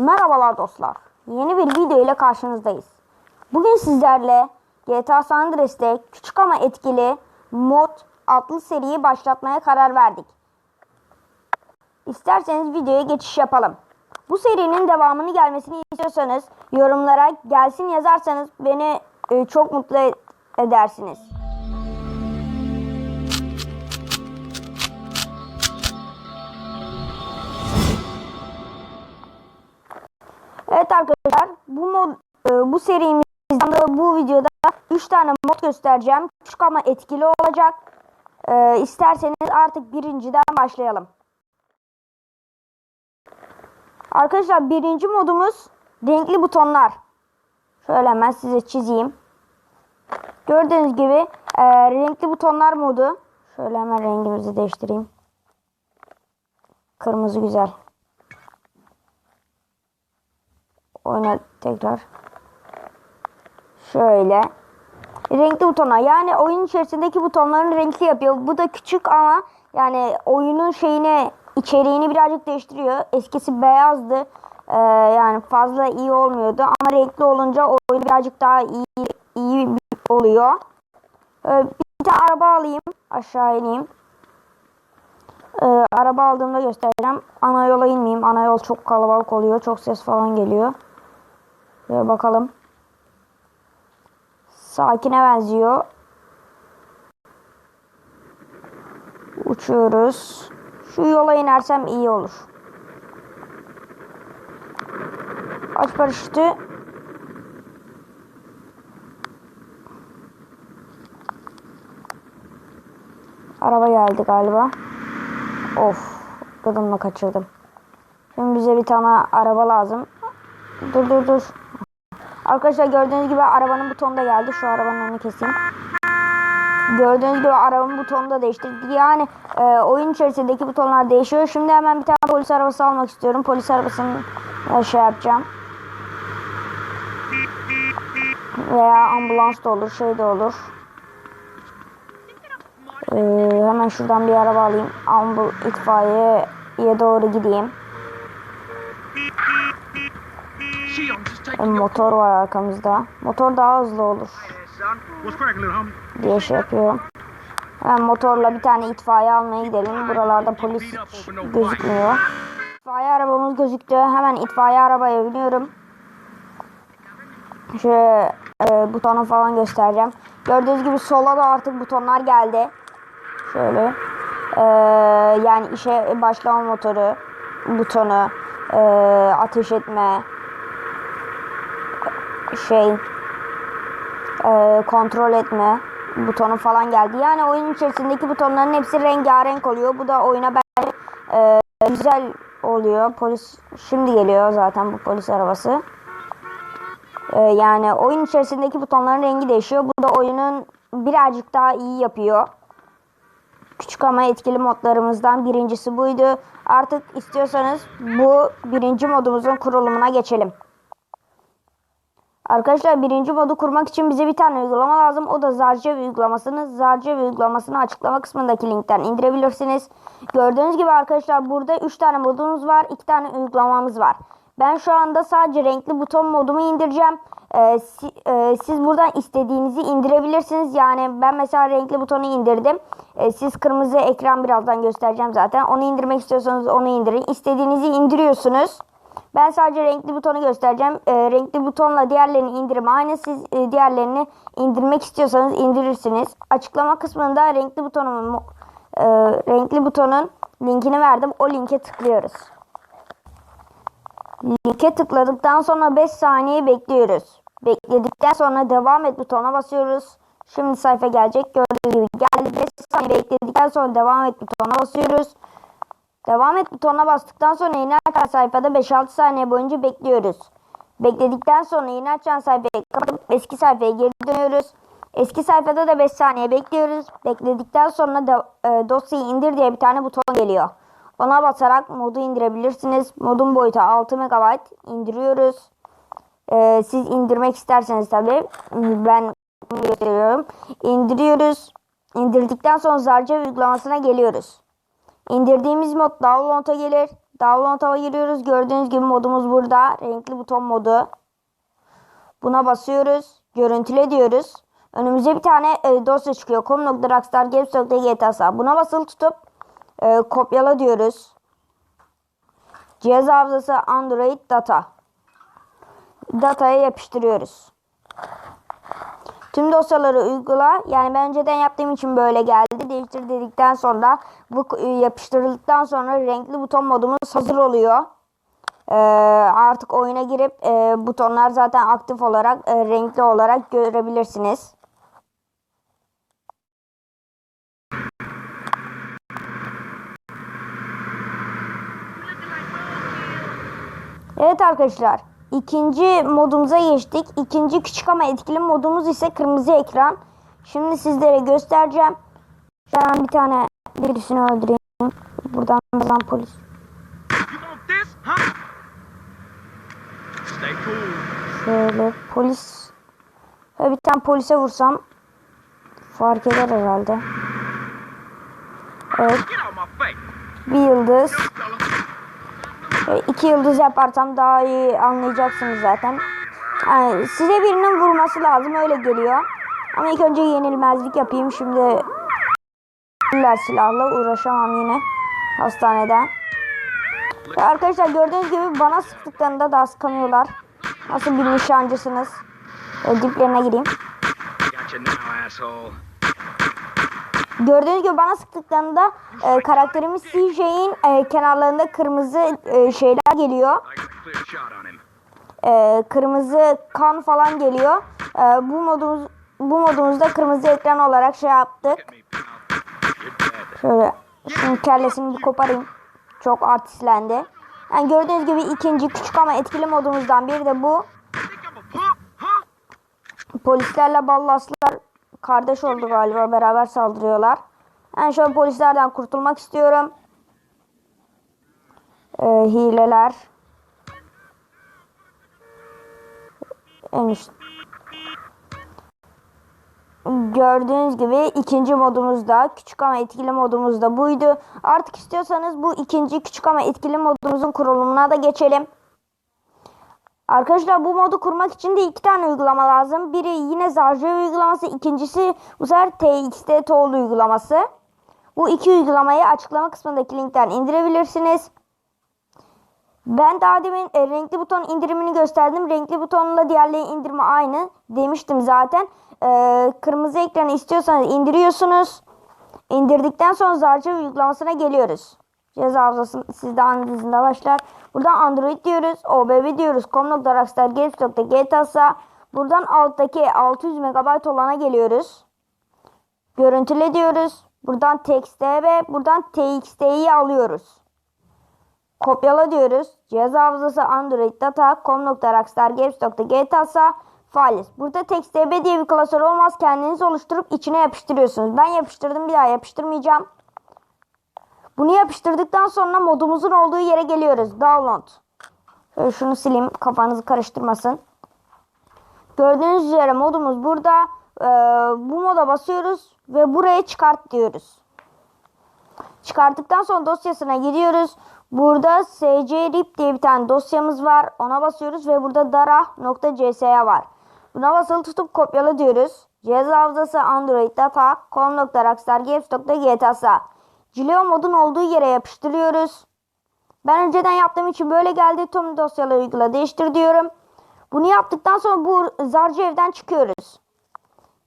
Merhabalar dostlar. Yeni bir video ile karşınızdayız. Bugün sizlerle GTA San Andreas'te küçük ama etkili mod adlı seriyi başlatmaya karar verdik. İsterseniz videoya geçiş yapalım. Bu serinin devamını gelmesini istiyorsanız yorumlara gelsin yazarsanız beni e, çok mutlu edersiniz. Bu serimizde bu videoda 3 tane mod göstereceğim. Küçük ama etkili olacak. E, isterseniz artık birinciden başlayalım. Arkadaşlar birinci modumuz renkli butonlar. Şöyle hemen size çizeyim. Gördüğünüz gibi e, renkli butonlar modu. Şöyle hemen rengimizi değiştireyim. Kırmızı güzel. Oyna tekrar. Şöyle. Renkli butona yani oyun içerisindeki butonların renkli yapıyor. Bu da küçük ama yani oyunun şeyine içeriğini birazcık değiştiriyor. Eskisi beyazdı. Ee, yani fazla iyi olmuyordu ama renkli olunca oyun birazcık daha iyi iyi oluyor. Ee, bir tane araba alayım. Aşağı ineyim. Ee, araba aldığımda göstereceğim. Ana yola inmeyeyim. Ana yol çok kalabalık oluyor. Çok ses falan geliyor. Şöyle bakalım. Sakine benziyor. Uçuyoruz. Şu yola inersem iyi olur. Aç paraşütü. Araba geldi galiba. Of. Gıdımla kaçırdım. Şimdi bize bir tane araba lazım. Dur dur dur. Arkadaşlar gördüğünüz gibi arabanın butonu da geldi. Şu arabanın önünü keseyim. Gördüğünüz gibi arabanın butonu da değiştirdik. Yani e, oyun içerisindeki butonlar değişiyor. Şimdi hemen bir tane polis arabası almak istiyorum. Polis arabasını e, şey yapacağım. Veya ambulans da olur, şey de olur. E, hemen şuradan bir araba alayım. Ambul itfaiyeye doğru gideyim. E, motor var arkamızda. Motor daha hızlı olur diye şey yapıyorum. Hemen motorla bir tane itfaiye almaya gidelim. Buralarda polis gözükmüyor. İtfaiye arabamız gözüktü. Hemen itfaiye arabaya biniyorum. Şöyle e, butonu falan göstereceğim. Gördüğünüz gibi sola da artık butonlar geldi. Şöyle. E, yani işe başlama motoru, butonu, e, ateş etme, şey, e, kontrol etme butonu falan geldi. Yani oyun içerisindeki butonların hepsi rengarenk oluyor. Bu da oyuna bence e, güzel oluyor. Polis şimdi geliyor zaten bu polis arabası. E, yani oyun içerisindeki butonların rengi değişiyor. Bu da oyunun birazcık daha iyi yapıyor. Küçük ama etkili modlarımızdan birincisi buydu. Artık istiyorsanız bu birinci modumuzun kurulumuna geçelim. Arkadaşlar birinci modu kurmak için bize bir tane uygulama lazım. O da Zarcev uygulamasını. Zarcev uygulamasını açıklama kısmındaki linkten indirebilirsiniz. Gördüğünüz gibi arkadaşlar burada 3 tane modumuz var. 2 tane uygulamamız var. Ben şu anda sadece renkli buton modumu indireceğim. Ee, si, e, siz buradan istediğinizi indirebilirsiniz. Yani ben mesela renkli butonu indirdim. Ee, siz kırmızı ekran birazdan göstereceğim zaten. Onu indirmek istiyorsanız onu indirin. İstediğinizi indiriyorsunuz. Ben sadece renkli butonu göstereceğim. E, renkli butonla diğerlerini indirim aynı. Siz e, diğerlerini indirmek istiyorsanız indirirsiniz. Açıklama kısmında renkli butonumun e, renkli butonun linkini verdim. O linke tıklıyoruz. Linke tıkladıktan sonra 5 saniye bekliyoruz. Bekledikten sonra devam et butona basıyoruz. Şimdi sayfa gelecek. Gördüğünüz gibi geldi. 5 saniye bekledikten sonra devam et butona basıyoruz. Devam et butonuna bastıktan sonra yeni açan sayfada 5-6 saniye boyunca bekliyoruz. Bekledikten sonra yeni açan sayfayı kapatıp eski sayfaya geri dönüyoruz. Eski sayfada da 5 saniye bekliyoruz. Bekledikten sonra da e, dosyayı indir diye bir tane buton geliyor. Ona basarak modu indirebilirsiniz. Modun boyutu 6 MB indiriyoruz. E, siz indirmek isterseniz tabii ben gösteriyorum. İndiriyoruz. İndirdikten sonra Zarca uygulamasına geliyoruz. İndirdiğimiz mod download'a gelir. Download'a giriyoruz. Gördüğünüz gibi modumuz burada. Renkli buton modu. Buna basıyoruz. Görüntüle diyoruz. Önümüze bir tane e, dosya çıkıyor. com.rockstargames.gtasa. Buna basılı tutup e, kopyala diyoruz. Cihaz hafızası Android data. Dataya yapıştırıyoruz. Tüm dosyaları uygula. Yani ben önceden yaptığım için böyle geldi. Değiştir dedikten sonra bu e, yapıştırıldıktan sonra renkli buton modumuz hazır oluyor. Ee, artık oyuna girip e, butonlar zaten aktif olarak e, renkli olarak görebilirsiniz. Evet arkadaşlar. ikinci modumuza geçtik. İkinci küçük ama etkili modumuz ise kırmızı ekran. Şimdi sizlere göstereceğim. Ben bir tane birisini öldüreyim. Buradan buradan polis. Şöyle polis. Ve bir tane polise vursam fark eder herhalde. Evet bir yıldız. Ve iki yıldız yaparsam daha iyi anlayacaksınız zaten. Yani size birinin vurması lazım öyle geliyor. Ama ilk önce yenilmezlik yapayım. Şimdi silahla uğraşamam yine hastaneden. Ve arkadaşlar gördüğünüz gibi bana sıktıklarında da sıkamıyorlar. Nasıl bir nişancısınız? E, diplerine gireyim. Gördüğünüz gibi bana sıktıklarında e, karakterimiz CJ'in e, kenarlarında kırmızı e, şeyler geliyor. E, kırmızı kan falan geliyor. E, bu modumuz bu modumuzda kırmızı ekran olarak şey yaptık. Şöyle kellesini bir koparayım. Çok artistlendi. Yani gördüğünüz gibi ikinci küçük ama etkili modumuzdan biri de bu. Polislerle ballaslar kardeş oldu galiba beraber saldırıyorlar. Yani şöyle polislerden kurtulmak istiyorum. Ee, hileler. En üst. Gördüğünüz gibi ikinci modumuzda küçük ama etkili modumuzda buydu. Artık istiyorsanız bu ikinci küçük ama etkili modumuzun kurulumuna da geçelim. Arkadaşlar bu modu kurmak için de iki tane uygulama lazım. Biri yine Zarjev uygulaması, ikincisi bu sefer TXT Tool uygulaması. Bu iki uygulamayı açıklama kısmındaki linkten indirebilirsiniz. Ben daha demin e, renkli buton indirimini gösterdim. Renkli butonla diğerleri indirme aynı demiştim zaten. E, kırmızı ekranı istiyorsanız indiriyorsunuz. İndirdikten sonra Zarjev uygulamasına geliyoruz. Ceza hafızası sizde analizinde başlar. Buradan Android diyoruz. OBB diyoruz. com.rockstargames.gtasa Buradan alttaki 600 MB olana geliyoruz. Görüntüle diyoruz. Buradan TXT buradan TXT'yi alıyoruz. Kopyala diyoruz. Cihaz hafızası Android data com.rockstargames.gtasa files. Burada TXTB diye bir klasör olmaz. Kendiniz oluşturup içine yapıştırıyorsunuz. Ben yapıştırdım bir daha yapıştırmayacağım. Bunu yapıştırdıktan sonra modumuzun olduğu yere geliyoruz. Download. Şöyle şunu sileyim kafanızı karıştırmasın. Gördüğünüz üzere modumuz burada. Ee, bu moda basıyoruz ve buraya çıkart diyoruz. Çıkarttıktan sonra dosyasına gidiyoruz. Burada scrip diye bir tane dosyamız var. Ona basıyoruz ve burada dara.csa var. Buna basılı tutup kopyala diyoruz. Cihaz hafızası Android data com.rockstargames.gtasa Cileo modun olduğu yere yapıştırıyoruz. Ben önceden yaptığım için böyle geldi. Tüm dosyaları uygula değiştir diyorum. Bunu yaptıktan sonra bu zarcı evden çıkıyoruz.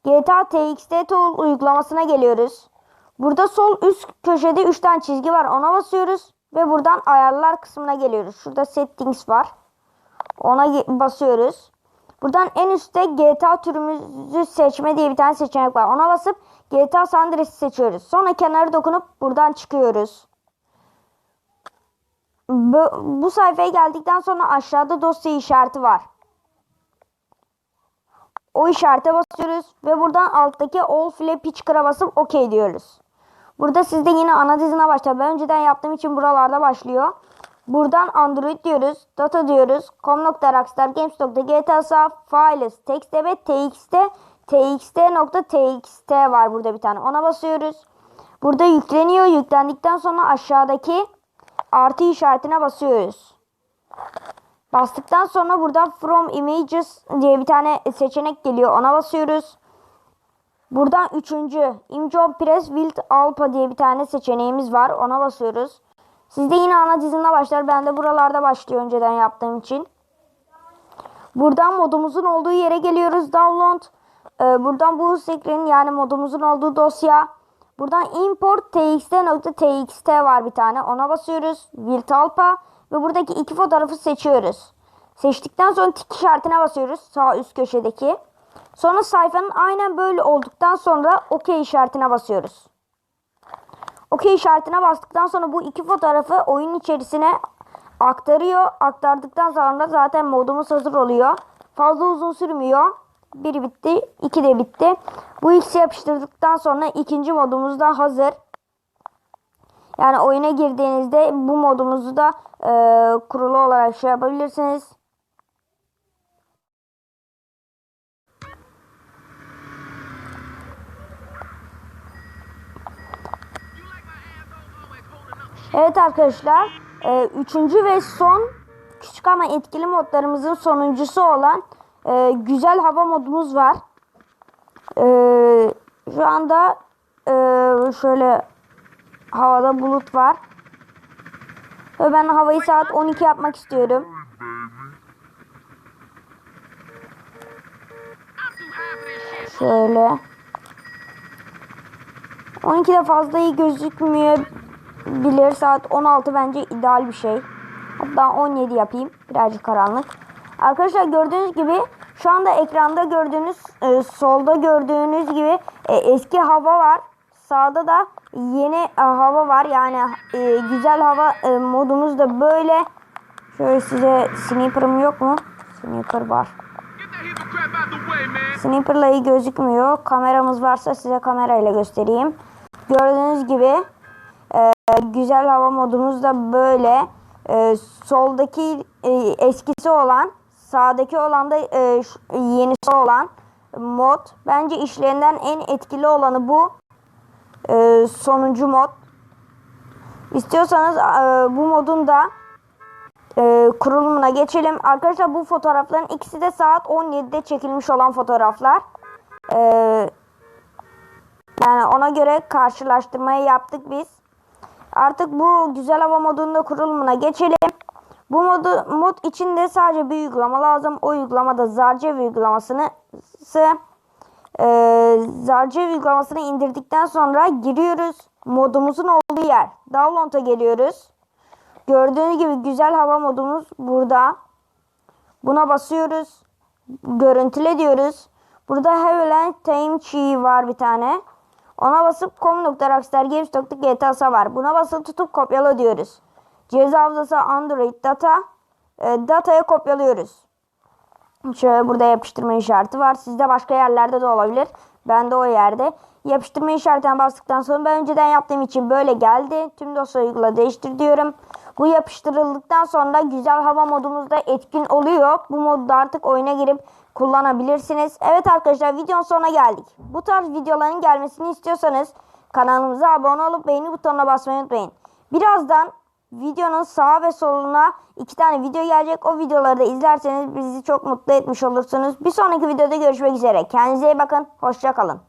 GTA TXT Tool uygulamasına geliyoruz. Burada sol üst köşede 3 tane çizgi var. Ona basıyoruz. Ve buradan ayarlar kısmına geliyoruz. Şurada settings var. Ona basıyoruz. Buradan en üstte GTA türümüzü seçme diye bir tane seçenek var. Ona basıp GTA San Andreas'ı seçiyoruz. Sonra kenara dokunup buradan çıkıyoruz. Bu, bu sayfaya geldikten sonra aşağıda dosya işareti var. O işarete basıyoruz ve buradan alttaki All Flap Pitchker'a basıp OK diyoruz. Burada sizde yine ana dizine başlar. Ben önceden yaptığım için buralarda başlıyor. Buradan Android diyoruz. Data diyoruz. com.rockstargames.gtasa files textdb txt txt.txt var burada bir tane. Ona basıyoruz. Burada yükleniyor. Yüklendikten sonra aşağıdaki artı işaretine basıyoruz. Bastıktan sonra burada From Images diye bir tane seçenek geliyor. Ona basıyoruz. Buradan üçüncü Image Press Wild Alpha diye bir tane seçeneğimiz var. Ona basıyoruz. Sizde yine ana dizinde başlar. Ben de buralarda başlıyor önceden yaptığım için. Buradan modumuzun olduğu yere geliyoruz. Download. Ee, buradan bu screen yani modumuzun olduğu dosya. Buradan import txt.txt var bir tane. Ona basıyoruz. Wild Alpha. Ve buradaki iki fotoğrafı seçiyoruz. Seçtikten sonra tik işaretine basıyoruz. Sağ üst köşedeki. Sonra sayfanın aynen böyle olduktan sonra OK işaretine basıyoruz. OK işaretine bastıktan sonra bu iki fotoğrafı oyun içerisine aktarıyor. Aktardıktan sonra zaten modumuz hazır oluyor. Fazla uzun sürmüyor. Biri bitti, iki de bitti. Bu ikisi yapıştırdıktan sonra ikinci modumuz da hazır. Yani oyuna girdiğinizde bu modumuzu da e, kurulu olarak şey yapabilirsiniz. Evet arkadaşlar. e, üçüncü ve son küçük ama etkili modlarımızın sonuncusu olan e, güzel hava modumuz var. E, şu anda e, şöyle havada bulut var. Ve ben havayı saat 12 yapmak istiyorum. Şöyle. 12'de fazla iyi gözükmüyor. Bilir saat 16 bence ideal bir şey. Hatta 17 yapayım. Birazcık karanlık. Arkadaşlar gördüğünüz gibi şu anda ekranda gördüğünüz e, solda gördüğünüz gibi e, eski hava var. Sağda da yeni e, hava var. Yani e, güzel hava e, modumuz da böyle. Şöyle size sniper'ım yok mu? Sniper var. Sniper'la iyi gözükmüyor. Kameramız varsa size kamerayla göstereyim. Gördüğünüz gibi e, güzel hava modumuz da böyle. E, soldaki e, eskisi olan, sağdaki olan da e, ş- yenisi olan mod. Bence işlerinden en etkili olanı bu. E, sonuncu mod. İstiyorsanız e, bu modun da e, kurulumuna geçelim. Arkadaşlar bu fotoğrafların ikisi de saat 17'de çekilmiş olan fotoğraflar. E, yani ona göre karşılaştırmayı yaptık biz. Artık bu güzel hava modunda kurulumuna geçelim. Bu modu, mod içinde sadece bir uygulama lazım. O uygulama da Zarcev uygulamasını ise, e, Zarcev uygulamasını indirdikten sonra giriyoruz. Modumuzun olduğu yer. Download'a geliyoruz. Gördüğünüz gibi güzel hava modumuz burada. Buna basıyoruz. Görüntüle diyoruz. Burada Haviland Time var bir tane. Ona basıp com.rockstargames.gtasa var. Buna basılı tutup kopyala diyoruz. Cihaz hafızası Android data. E, dataya kopyalıyoruz. Şöyle burada yapıştırma işareti var. Sizde başka yerlerde de olabilir. Ben de o yerde. Yapıştırma işaretine bastıktan sonra ben önceden yaptığım için böyle geldi. Tüm dosyayı uygula değiştir diyorum. Bu yapıştırıldıktan sonra güzel hava modumuzda etkin oluyor. Bu modda artık oyuna girip kullanabilirsiniz. Evet arkadaşlar videonun sonuna geldik. Bu tarz videoların gelmesini istiyorsanız kanalımıza abone olup beğeni butonuna basmayı unutmayın. Birazdan videonun sağa ve soluna iki tane video gelecek. O videoları da izlerseniz bizi çok mutlu etmiş olursunuz. Bir sonraki videoda görüşmek üzere. Kendinize iyi bakın. Hoşça kalın.